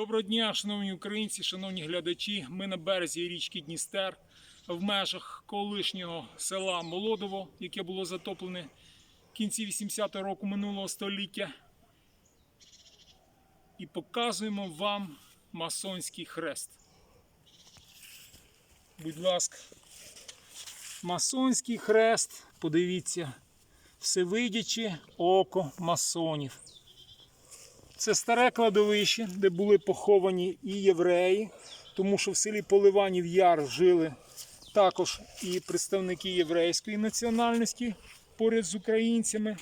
Доброго дня, шановні українці, шановні глядачі. Ми на березі річки Дністер в межах колишнього села Молодово, яке було затоплене в кінці 80-го року минулого століття. І показуємо вам масонський хрест. Будь ласка, масонський хрест, подивіться, всевидяче око масонів. Це старе кладовище, де були поховані і євреї, тому що в селі Поливанів Яр жили також і представники єврейської національності поряд з українцями.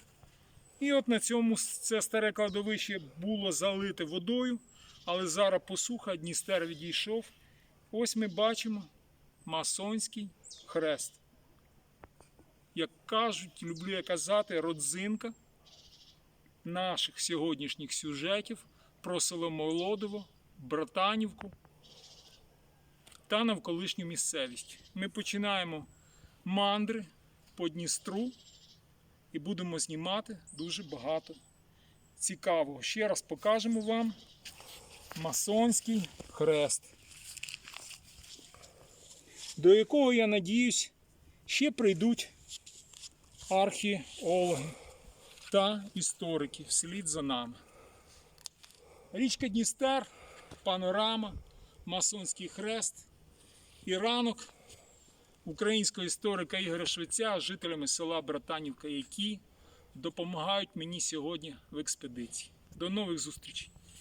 І от на цьому це старе кладовище було залите водою, але зараз посуха, Дністер відійшов. Ось ми бачимо масонський хрест. Як кажуть, люблю я казати, родзинка наших сьогоднішніх сюжетів про село Молодово, Братанівку та навколишню місцевість. Ми починаємо мандри по Дністру і будемо знімати дуже багато цікавого. Ще раз покажемо вам масонський хрест, до якого, я надіюсь, ще прийдуть археологи та історики вслід за нами. Річка Дністер, панорама, масонський хрест і ранок українського історика Ігоря Швеця з жителями села Братанівка, які допомагають мені сьогодні в експедиції. До нових зустрічей!